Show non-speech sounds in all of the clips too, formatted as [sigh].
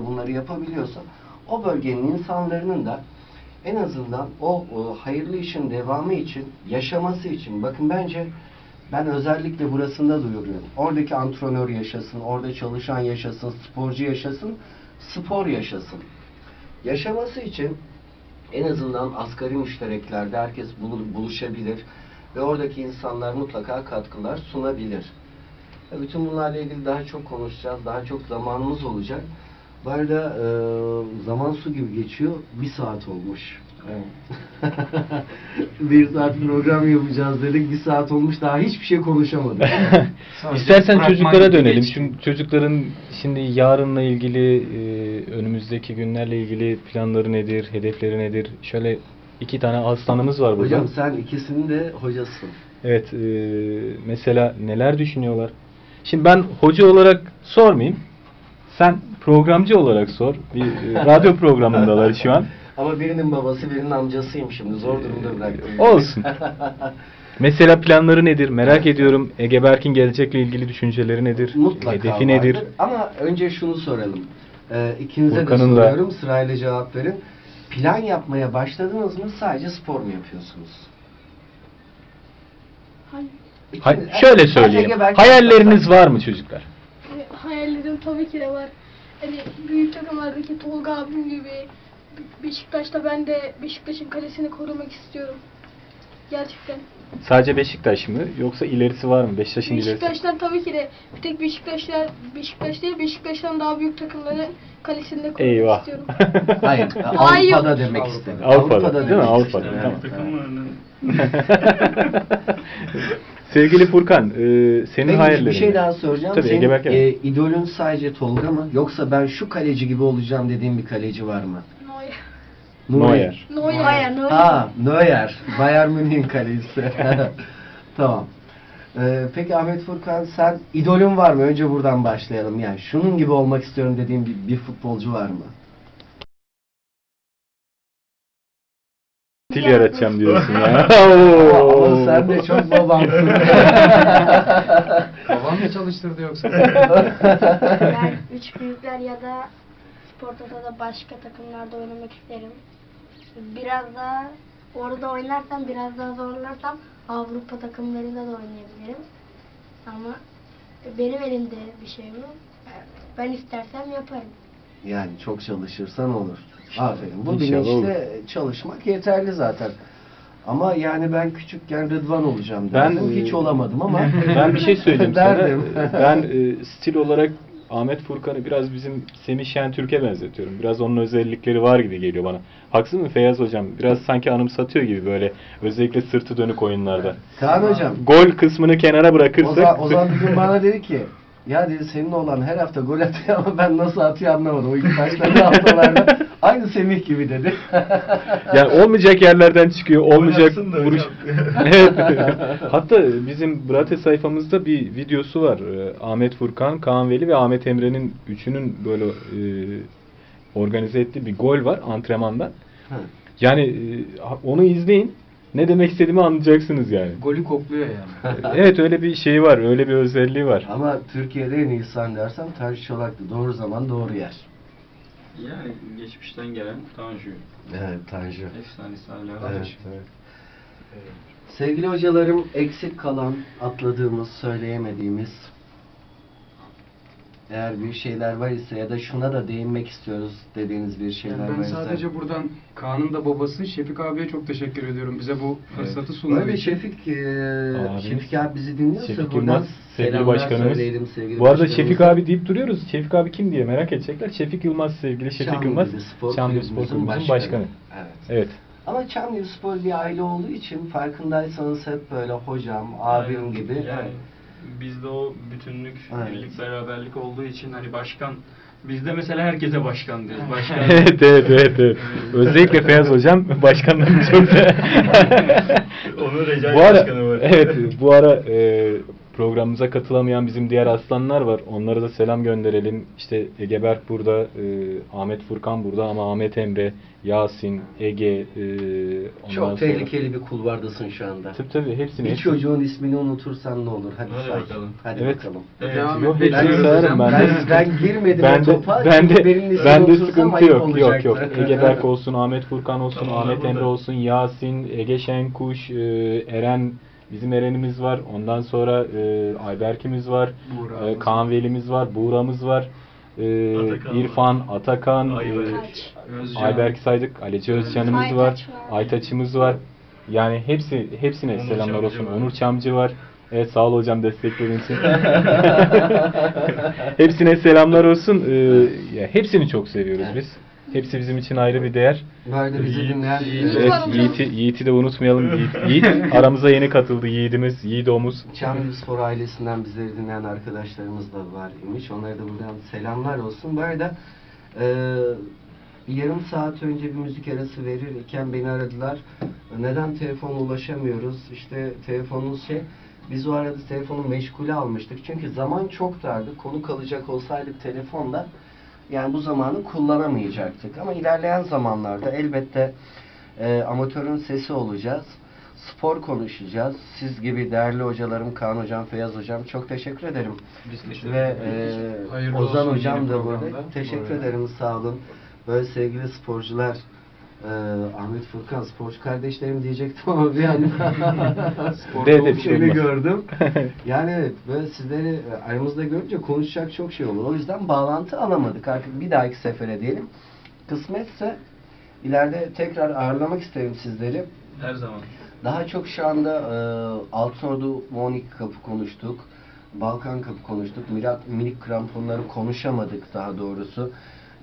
bunları yapabiliyorsa o bölgenin insanların da en azından o, o hayırlı işin devamı için, yaşaması için bakın bence ben özellikle burasında duyuruyorum. Oradaki antrenör yaşasın, orada çalışan yaşasın, sporcu yaşasın, spor yaşasın. Yaşaması için en azından asgari müştereklerde herkes bulu- buluşabilir ve oradaki insanlar mutlaka katkılar sunabilir. Bütün bunlarla ilgili daha çok konuşacağız, daha çok zamanımız olacak. Bu arada e, zaman su gibi geçiyor, bir saat olmuş. [laughs] bir saat program yapacağız dedik, bir saat olmuş daha hiçbir şey konuşamadık. [laughs] İstersen çocuklara dönelim. geçti. Çünkü çocukların şimdi yarınla ilgili, e, önümüzdeki günlerle ilgili planları nedir, hedefleri nedir? Şöyle iki tane aslanımız var burada. Hocam sen ikisinin de hocasın. Evet, e, mesela neler düşünüyorlar? Şimdi ben hoca olarak sormayayım. Sen programcı olarak sor. Bir e, radyo programındalar şu an. [laughs] Ama birinin babası birinin amcasıyım şimdi zor durumda bıraktım. Olsun. [laughs] Mesela planları nedir? Merak ediyorum. Ege Berk'in gelecekle ilgili düşünceleri nedir? Mutlaka Hedefi vardır. nedir? Ama önce şunu soralım. Ee, ikinize Furkan'ın de da- soruyorum. Sırayla cevap verin. Plan yapmaya başladınız mı? Sadece spor mu yapıyorsunuz? Hayır. Hay- İkiniz- şöyle Ben söyleyelim. Ege Hayalleriniz var mı çocuklar? Hayallerim tabii ki de var. Hani büyük takımlardaki Tolga abim gibi Be- Beşiktaş'ta ben de Beşiktaş'ın kalesini korumak istiyorum. Gerçekten. Sadece Beşiktaş mı? Yoksa ilerisi var mı? Beşiktaş'ın ilerisi. Beşiktaş'tan tabii ki de bir tek Beşiktaşlar Beşiktaş değil Beşiktaş'tan daha büyük takımların kalesini de korumak Eyvah. istiyorum. Hayır, [laughs] Hayır. Avrupa'da demek Avrupa'da. istedim. Avrupa'da, değil mi? Avrupa'da, tamam. Takımlarının [laughs] Sevgili Furkan, e, senin Peki, hayallerin. bir şey daha soracağım. Tabii, Senin e, idolün sadece Tolga mı? Yoksa ben şu kaleci gibi olacağım dediğin bir kaleci var mı? Neuer. Neuer. Neuer. Neuer. Ha, Neuer. Bayern Münih'in kalecisi. [laughs] tamam. Ee, peki Ahmet Furkan sen idolün var mı? Önce buradan başlayalım. Yani şunun gibi olmak istiyorum dediğin bir, bir futbolcu var mı? Stil yaratacağım diyorsun ya. [laughs] Oo. sen de çok babamsın. [laughs] babam mı çalıştırdı yoksa? [laughs] Ben üç büyükler ya da Sporto'da da başka takımlarda oynamak isterim. Biraz daha orada oynarsam, biraz daha zorlarsam Avrupa takımlarında da oynayabilirim. Ama benim elimde bir şey mi? Ben istersem yaparım. yani çok çalışırsan olur. Aferin. Bu İnşallah bilinçle çalışmak yeterli zaten. Ama yani ben küçükken Rıdvan olacağım Ben, derdim. Hiç e, olamadım ama [laughs] Ben bir şey [laughs] söyleyeyim sana. [laughs] Ben e, stil olarak Ahmet Furkan'ı biraz bizim Semih Şentürk'e benzetiyorum. Biraz onun özellikleri var gibi geliyor bana. Haksız mı Feyyaz Hocam? Biraz sanki anımsatıyor gibi böyle. Özellikle sırtı dönük oyunlarda. Kaan hocam Gol kısmını kenara bırakırsak... Ozan, Ozan bir gün bana dedi ki ya dedi senin olan her hafta gol atıyor ama ben nasıl atıyor anlamadım. O ilk başlarda haftalarda aynı Semih gibi dedi. [laughs] Yani olmayacak yerlerden çıkıyor, olmayacak vuruş. [laughs] evet. Hatta bizim Brate sayfamızda bir videosu var. Ee, Ahmet Furkan, Kaan Veli ve Ahmet Emre'nin üçünün böyle e, organize ettiği bir gol var antrenmandan. Yani e, onu izleyin. Ne demek istediğimi anlayacaksınız yani. Golü kokluyor yani. [laughs] evet öyle bir şey var, öyle bir özelliği var. ama Türkiye'de en iyi insan dersem Tanju Çolak'tı. Doğru zaman doğru yer. Yani geçmişten gelen Tanju. Evet Tanju. Efsanesi hala Evet, evet. Sevgili hocalarım eksik kalan, atladığımız, söyleyemediğimiz eğer bir şeyler var ise ya da şuna da değinmek istiyoruz dediğiniz bir şeyler Yani var ben sadece buradan Kaan'ın da babası Şefik abiye çok teşekkür ediyorum. Bize bu fırsatı sunduğu Böyle için. Şefik, e, Abimiz. Şefik abi bizi dinliyorsa Şefik buradan Yılmaz sevgili selamlar başkanımız. söyleyelim sevgili Bu arada. Şefik abi deyip duruyoruz. Şefik abi kim diye merak edecekler. Şefik Yılmaz sevgili Şefik Çamlıca Yılmaz. Spor Spor Kulübümüzün Kulübümüzün başkanı. Evet. Evet. Ama Çamlıca Spor bir aile olduğu için farkındaysanız hep böyle hocam, abim Aynen. gibi. Yani bizde o bütünlük, Evet. birlik, beraberlik olduğu için hani başkan bizde mesela herkese başkan diyoruz. [laughs] Başkan. evet, evet, evet, evet. Özellikle Feyyaz Hocam başkanlarım [laughs] çok da... Onu Recai bu ara, Başkanı var. Evet, bu ara e, programımıza katılamayan bizim diğer aslanlar var. Onlara da selam gönderelim. İşte Ege Berk burada, e, Ahmet Furkan burada ama Ahmet Emre, Yasin, Ege, e, ondan Çok sonra- tehlikeli bir kulvardasın şu anda. Tabii tabii hepsini. Bir hepsini- çocuğun ismini unutursan ne olur? Hadi, Hadi say. bakalım. Hadi Evet. bakalım. Evet. Devam Yok, hocam. ben. Ben, ben girmedim ben o de, topa. ben de, ben de sıkıntı yok. Yok yok. olacaktı. [laughs] Ege Berk olsun, Ahmet Furkan olsun, Tamam, Ahmet. Emre olsun, Yasin, Ege Şenkuş, e, Eren, bizim Eren'imiz var. Ondan sonra e, Ayberk'imiz var. Buğra. E, Kaan Veli'miz var, Buğra'mız var. E, Atakan İrfan, Atakan, e, Ayberk. Kaç. Özcan. Ayberk saydık, Alici Özcan'ımız Aytaç var, var. Aytaç'ımız var. Yani hepsi hepsine Onur selamlar Çamcı olsun. var. Onur Çamcı var. Evet sağ ol hocam desteklediğin için. [laughs] hepsine selamlar olsun. Ee, ya hepsini çok seviyoruz Evet. biz. Hepsi bizim için ayrı bir değer. Böyle bizi Yiğit, dinleyen Yiğit. Evet. Yiğit'i, Yiğit'i de unutmayalım. Yiğit, Yiğit [laughs] aramıza yeni katıldı. Yiğidimiz, Yiğidomuz. Çamlı Spor ailesinden bizleri dinleyen arkadaşlarımız da var imiş. Onlara da buradan selamlar olsun. Bu arada e, yarım saat önce bir müzik arası verirken beni aradılar. Neden telefona ulaşamıyoruz? İşte telefonunuz şey biz o arada telefonu meşgule almıştık. Çünkü zaman çok dardı. Konu kalacak olsaydık telefonda yani bu zamanı kullanamayacaktık. Ama ilerleyen zamanlarda elbette e, amatörün sesi olacağız. Spor konuşacağız. Siz gibi değerli hocalarım Kaan Hocam, Feyyaz Hocam çok teşekkür ederim. Biz teşekkür Ve e, Ozan Hocam da burada. Teşekkür ederim sağ olun. Böyle sevgili sporcular e, Ahmet Furkan sporcu kardeşlerim diyecektim ama bir anda [laughs] sporcu bir şey gördüm. [laughs] Yani evet böyle sizleri aramızda görünce konuşacak çok şey olur. O yüzden bağlantı alamadık. Artık bir dahaki sefere diyelim. Kısmetse ileride tekrar ağırlamak isterim sizleri. Her zaman. Daha çok şu anda e, Altordu Monik kapı konuştuk. Balkan kapı konuştuk. Mirak, minik kramponları konuşamadık daha doğrusu.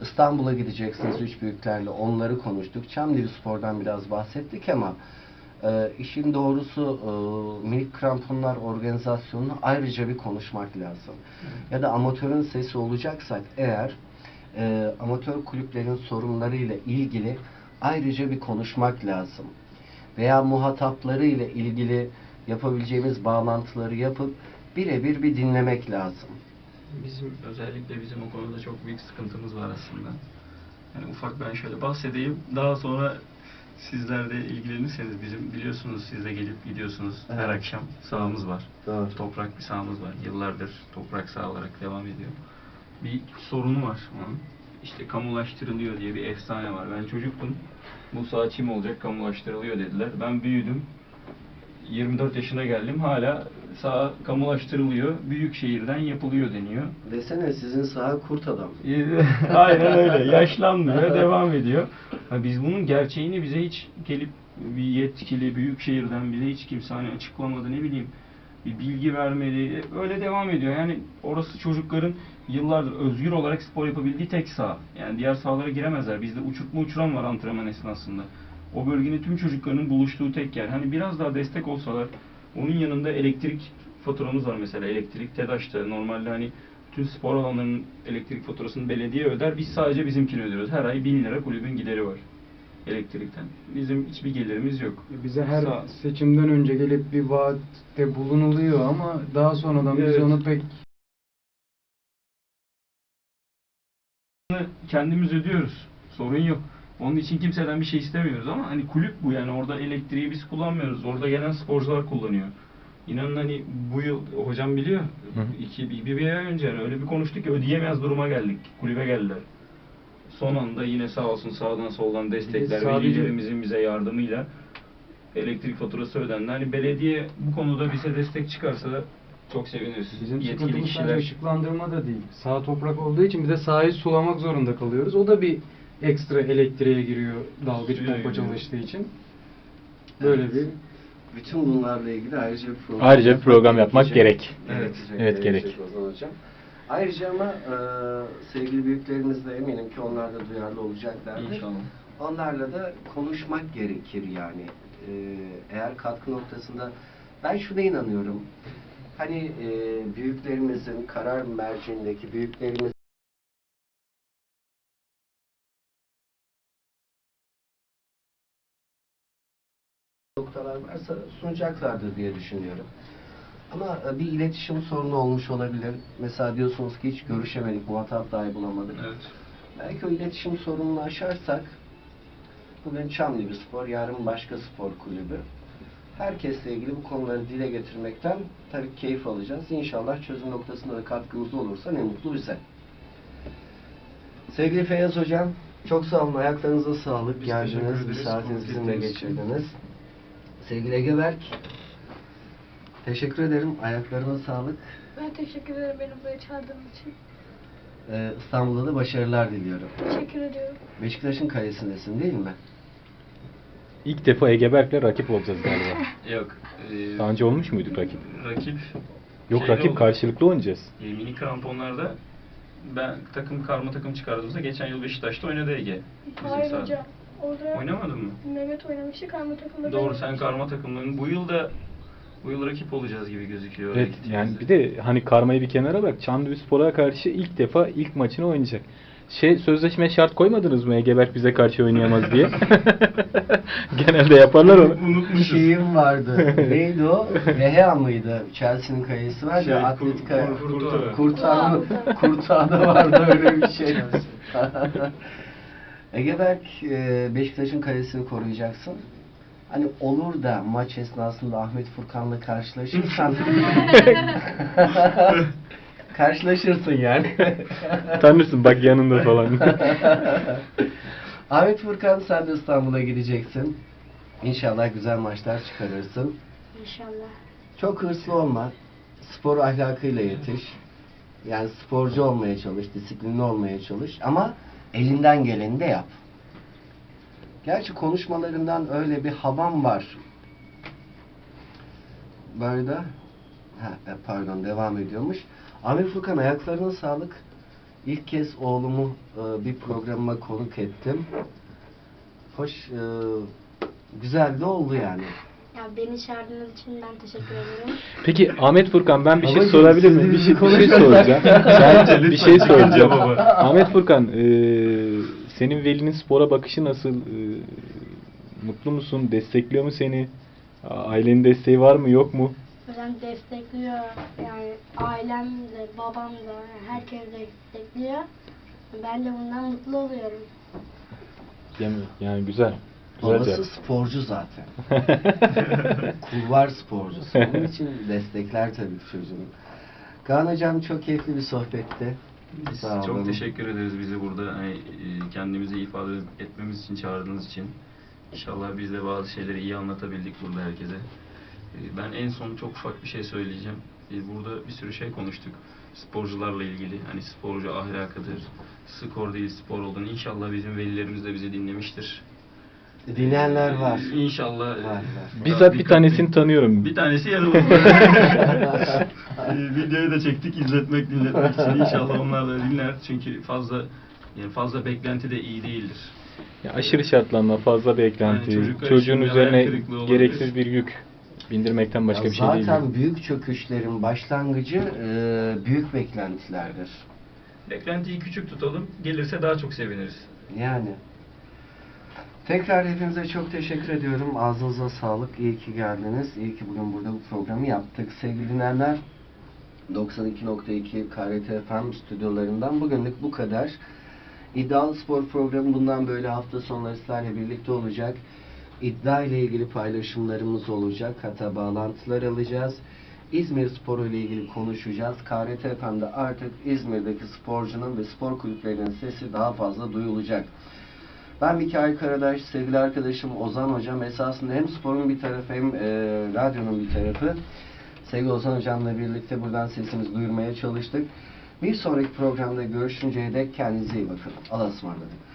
İstanbul'a gideceksiniz üç büyüklerle onları konuştuk. Çamlıca Spor'dan biraz bahsettik ama e, işin doğrusu e, minik kramponlar organizasyonunu ayrıca bir konuşmak lazım. Ya da amatörün sesi olacaksak eğer e, amatör kulüplerin sorunlarıyla ilgili ayrıca bir konuşmak lazım veya muhatapları ile ilgili yapabileceğimiz bağlantıları yapıp birebir bir dinlemek lazım. Bizim özellikle bizim o konuda çok büyük sıkıntımız var aslında. Yani ufak ben şöyle bahsedeyim. Daha sonra sizler de ilgilenirseniz bizim biliyorsunuz siz de gelip gidiyorsunuz. Her Evet. akşam sahamız var. Doğru. Toprak bir sahamız var. Yıllardır toprak saha olarak devam ediyor. Bir sorunu var onun. İşte kamulaştırılıyor diye bir efsane var. Ben çocuktum. Bu saha çim olacak, kamulaştırılıyor dediler. Ben büyüdüm. 24 yaşına geldim. Hala saha kamulaştırılıyor. Büyük şehirden yapılıyor deniyor. Desene sizin saha kurt adam. [laughs] Aynen öyle. Yaşlanmıyor, devam ediyor. Ha, biz bunun gerçeğini bize hiç gelip bir yetkili büyük şehirden bize hiç kimse hani açıklamadı ne bileyim bir bilgi vermedi. Öyle devam ediyor. Yani orası çocukların yıllardır özgür olarak spor yapabildiği tek saha. Yani diğer sahalara giremezler. Bizde uçurtma uçuran var antrenman esnasında. O bölgenin tüm çocukların buluştuğu tek yer. Hani biraz daha destek olsalar onun yanında elektrik faturamız var mesela elektrik TEDAŞ'ta normalde hani bütün spor alanlarının elektrik faturasını belediye öder. Biz sadece bizimkini ödüyoruz. Her ay 1000 lira kulübün gideri var elektrikten. Bizim hiçbir gelirimiz yok. Bize her Sağ- seçimden önce gelip bir vaatte bulunuluyor ama daha sonradan biz Evet. onu pek kendimiz ödüyoruz. Sorun yok. Onun için kimseden bir şey istemiyoruz ama hani kulüp bu yani orada elektriği biz kullanmıyoruz. Orada gelen sporcular kullanıyor. İnanın hani bu yıl hocam biliyor. Hı hı. iki, bir, bir, ay önce yani öyle bir konuştuk ki ödeyemez duruma geldik. Kulübe geldiler. Son anda yine sağ olsun sağdan soldan destekler, sadece- velilerimizin bize yardımıyla elektrik faturası ödendi. Hani belediye bu konuda bize destek çıkarsa da çok seviniriz. bizim Yetkili kişiler ışıklandırma da değil. Sağ toprak olduğu için bir de sahayı sulamak zorunda kalıyoruz. O da bir ekstra elektriğe giriyor dalgıç Suya pompa giriyor. çalıştığı için. Böyle Evet. bir Bütün bunlarla ilgili ayrıca bir program, Ayrıca bir program yapmak gerek. Evet, Evet, gerek. Ozan Hocam. Ayrıca ama e, sevgili büyüklerimiz de eminim ki onlar da duyarlı olacaklardır. İnşallah. Onlarla da konuşmak gerekir yani. E, eğer katkı noktasında ben şuna inanıyorum. Hani e, büyüklerimizin karar merciindeki büyüklerimiz sunacaklardır diye düşünüyorum. Ama e, bir iletişim sorunu olmuş olabilir. Mesela diyorsunuz ki hiç görüşemedik, muhatap dahi bulamadık. Evet. Belki o iletişim sorununu aşarsak bugün Çamlıca Spor, yarın başka spor kulübü. Herkesle ilgili bu konuları dile getirmekten tabii keyif alacağız. İnşallah çözüm noktasında da katkımız olursa ne mutlu bize. Sevgili Feyyaz Hocam, çok sağ olun. Ayaklarınıza sağlık. Biz Geldiniz, bir saatinizi bizimle geçirdiniz. Sevgili Ege Berk, teşekkür ederim. Ayaklarına sağlık. Ben teşekkür ederim beni buraya çağırdığın için. Ee, İstanbul'da da başarılar diliyorum. Teşekkür ediyorum. Beşiktaş'ın kalesindesin değil mi? İlk defa Ege Berk'le rakip olacağız galiba. [laughs] Yok. e, Daha önce olmuş muyduk rakip? Rakip. Yok şeyde rakip oldu. karşılıklı oynayacağız. E, mini kramponlarda ben takım karma takım çıkardığımızda geçen yıl Beşiktaş'ta oynadı Ege. Bizim Hayır sahada. hocam. Orada Oynamadın mı? Mehmet oynamıştı, karma takımda Doğru sen karma takımların bu yıl da bu yıl rakip olacağız gibi gözüküyor. Evet yani bir de hani karmayı bir kenara bırak. Çanlı Spor'a karşı ilk defa ilk maçını oynayacak. Şey sözleşme şart koymadınız mı Ege Berk bize karşı oynayamaz diye? [laughs] Genelde yaparlar onu. Unutmuşuz. Şeyim vardı. [laughs] Neydi o? Reha mıydı? Chelsea'nin kayısı var Şey, ya. Kur- Atletika. Kur- Kurtağı. Kurtağı mı? Kurtağı. Kurtağı da vardı öyle bir şey. [laughs] Ege Berk, e, Beşiktaş'ın kalesini koruyacaksın. Hani olur da maç esnasında Ahmet Furkan'la karşılaşırsan [laughs] karşılaşırsın yani. Tanırsın bak yanında falan. [laughs] Ahmet Furkan sen de İstanbul'a gideceksin. İnşallah güzel maçlar çıkarırsın. İnşallah. Çok hırslı olma. Spor ahlakıyla yetiş. Yani sporcu olmaya çalış, disiplinli olmaya çalış ama elinden geleni de yap. Gerçi konuşmalarından öyle bir havam var. Böyle ha, e, pardon devam ediyormuş. Amir Furkan ayaklarına sağlık. İlk kez oğlumu e, bir programıma konuk ettim. Hoş, e, güzel de oldu yani. Beni çağırdığınız için ben teşekkür ederim. Peki Ahmet Furkan ben bir şey Babacığım, sorabilir miyim? Bir şey, bir şey soracağım. [laughs] Ben bir şey soracağım. baba. Ahmet Furkan eee, senin velinin spora bakışı nasıl? Eee, mutlu musun? Destekliyor mu seni? Ailenin desteği var mı yok mu? Hocam destekliyor. Yani ailem de, babam da, herkes destekliyor. Ben de bundan mutlu oluyorum. Yani, yani güzel. Babası sporcu zaten. [laughs] Kulvar sporcusu. Onun için destekler tabii ki çocuğunu. Kaan Hocam çok keyifli bir sohbetti. Biz Sağ olun. çok teşekkür ederiz bizi burada hani, e, kendimizi ifade etmemiz için çağırdığınız için. İnşallah biz de bazı şeyleri iyi anlatabildik burada herkese. E, Ben en son çok ufak bir şey söyleyeceğim. E, Burada bir sürü şey konuştuk. Sporcularla ilgili. Hani sporcu ahlakıdır. Skor değil spor olduğunu. İnşallah bizim velilerimiz de bizi dinlemiştir. Dinleyenler var. İnşallah. Var, var. Bizzat bir tanesini tanıyorum. Bir tanesi yanımızda. [laughs] Videoyu da çektik izletmek dinletmek için. İnşallah onlar da dinler. Çünkü fazla yani fazla beklenti de iyi değildir. Ya aşırı şartlanma, fazla beklenti, Yani çocuğun üzerine gereksiz bir yük bindirmekten başka Ya bir şey değil. zaten büyük çöküşlerin başlangıcı e, büyük beklentilerdir. Beklentiyi küçük tutalım. Gelirse daha çok seviniriz. Yani. Tekrar hepinize çok teşekkür ediyorum. Ağzınıza sağlık. İyi ki geldiniz. İyi ki bugün burada bu programı yaptık. Sevgili dinleyenler, 92.2 KRT FM stüdyolarından bugünlük bu kadar. İddialı Spor programı bundan böyle hafta sonları sizlerle birlikte olacak. İddia ile ilgili paylaşımlarımız olacak. Hatta bağlantılar alacağız. İzmir Sporu ile ilgili konuşacağız. KRT FM'de artık İzmir'deki sporcunun ve spor kulüplerinin sesi daha fazla duyulacak. Ben Mikail Karadaş, sevgili arkadaşım Ozan Hocam esasında hem sporun bir tarafı hem e, radyonun bir tarafı. Sevgili Ozan Hocam'la birlikte buradan sesimizi duyurmaya çalıştık. Bir sonraki programda görüşünceye dek kendinize iyi bakın. Allah'a ısmarladık.